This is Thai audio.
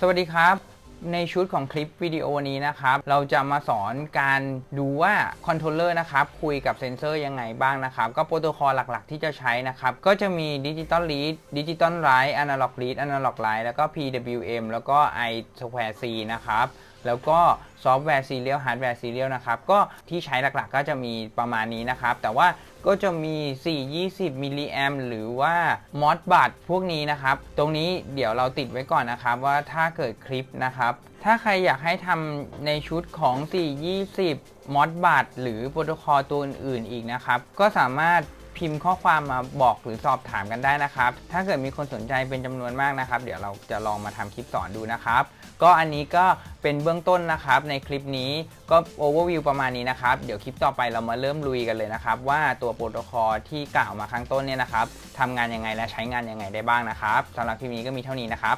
สวัสดีครับ ในชุดของคลิปวิดีโอนี้นะครับ เราจะมาสอนการดูว่าคอนโทรลเลอร์นะครับ คุยกับเซนเซอร์ยังไงบ้างนะครับ ก็โปรโตคอลหลักๆ ที่จะใช้นะครับ ก็จะมีดิจิตอล r ีดดิจิตอลไร h t อนาล็อกรีดอนาล็อกไ h t แล้วก็ PWM แล้วก็ I Square C นะครับ แล้วก็ซอฟต์แวร์ซีเรียลฮาร์ดแวร์ซีเรียลนะครับ ก็ที่ใช้หลักๆก็จะมีประมาณนี้นะครับ แต่ว่าก็จะมี 420 มิลลิแอมหรือว่ามอสบัตพวกนี้นะครับ ตรงนี้เดี๋ยวเราติดไว้ก่อนนะครับ ว่าถ้าเกิดคลิปนะครับ ถ้าใครอยากให้ทำในชุดของ 420 มอสบัตหรือโปรโตคอลตัวอื่นๆอีกนะครับ ก็สามารถ พิมพ์ข้อความมาบอกหรือสอบถามกันได้นะครับ ถ้าเกิดมีคนสนใจเป็นจำนวนมากนะครับ เดี๋ยวเราจะลองมาทำคลิปสอนดูนะครับ ก็อันนี้ก็เป็นเบื้องต้นนะครับ ในคลิปนี้ก็โอเวอร์วิวประมาณนี้นะครับ เดี๋ยวคลิปต่อไปเรามาเริ่มลุยกันเลยนะครับ ว่าตัวโปรโตคอลที่กล่าวมาข้างต้นเนี่ยนะครับทำงานยังไงและใช้งานยังไงได้บ้างนะครับสำหรับคลิปนี้ก็มีเท่านี้นะครับ